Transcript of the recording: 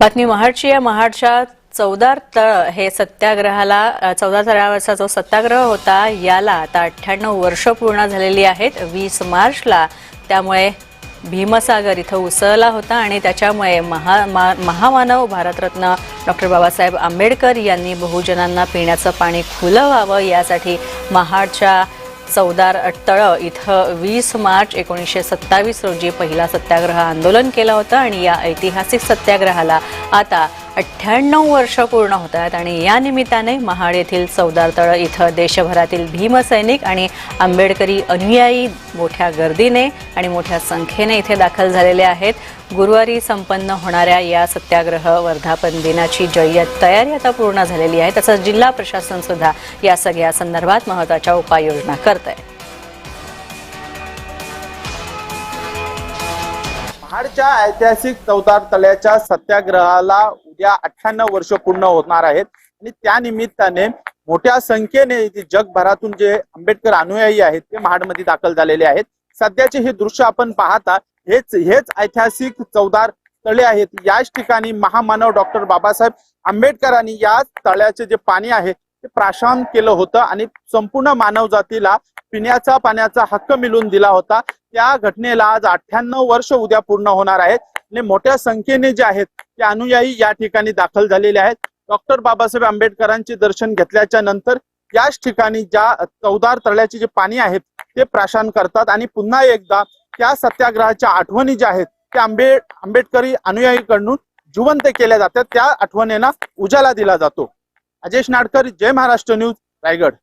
बातमी महाडची आहे महाडच्या चौदार तळ हे सत्याग्रहाला चौदा तळावरचा जो सत्याग्रह होता याला आता अठ्ठ्याण्णव वर्ष पूर्ण झालेली आहेत. वीस मार्चला त्यामुळे भीमसागर इथं उसळला होता आणि त्याच्यामुळे महा मा- महामानव भारतरत्न डॉक्टर बाबासाहेब आंबेडकर यांनी बहुजनांना पिण्याचं पाणी खुलं व्हावं यासाठी महाडच्या चौदार तळ इथं वीस मार्च एकोणीसशे सत्तावीस रोजी पहिला सत्याग्रह आंदोलन केलं होतं आणि या ऐतिहासिक सत्याग्रहाला आता अठ्ठ्याण्णव वर्ष पूर्ण होत आहेत आणि या निमित्ताने महाड येथील चौदारतळ इथं देशभरातील भीमसैनिक आणि आंबेडकरी अनुयायी मोठ्या गर्दीने आणि मोठ्या संख्येने इथे दाखल झालेले आहेत. गुरुवारी संपन्न होणाऱ्या या सत्याग्रह वर्धापन दिनाची जय्यत तयारी आता पूर्ण झालेली आहे. तसंच जिल्हा प्रशासन सुद्धा या सगळ्या संदर्भात महत्त्वाच्या उपाययोजना करत आहे महाडच्या ऐतिहासिक चौदार तळ्याच्या सत्याग्रहाला उद्या अठ्ठ्याण्णव वर्ष पूर्ण होणार आहेत. आणि त्या निमित्ताने मोठ्या संख्येने जगभरातून जे आंबेडकर अनुयायी आहेत ते महाडमध्ये दाखल झालेले आहेत. सध्याचे हे दृश्य आपण पाहता हेच हेच ऐतिहासिक चौदार तळे आहेत. याच ठिकाणी महामानव डॉक्टर बाबासाहेब आंबेडकरांनी या तळ्याचे जे पाणी आहे ते प्राशांत केलं होतं. आणि संपूर्ण मानव जातीला पिण्याचा पाण्याचा हक्क मिळून दिला होता. त्या घटनेला आज अठ्ठ्याण्णव वर्ष उद्या पूर्ण होणार आहेत. आणि मोठ्या संख्येने जे आहेत ते अनुयायी या ठिकाणी दाखल झालेले आहेत. डॉक्टर बाबासाहेब आंबेडकरांचे दर्शन घेतल्याच्या नंतर याच ठिकाणी ज्या चौदार तळ्याचे जे पाणी आहेत ते प्राशन करतात. आणि पुन्हा एकदा त्या सत्याग्रहाच्या आठवणी ज्या आहेत त्या आंबे आंबेडकरी अनुयायीकडून जिवंत केल्या जातात. त्या आठवणींना उजाला दिला जातो. अजेश नाडकर जय महाराष्ट्र न्यूज रायगड.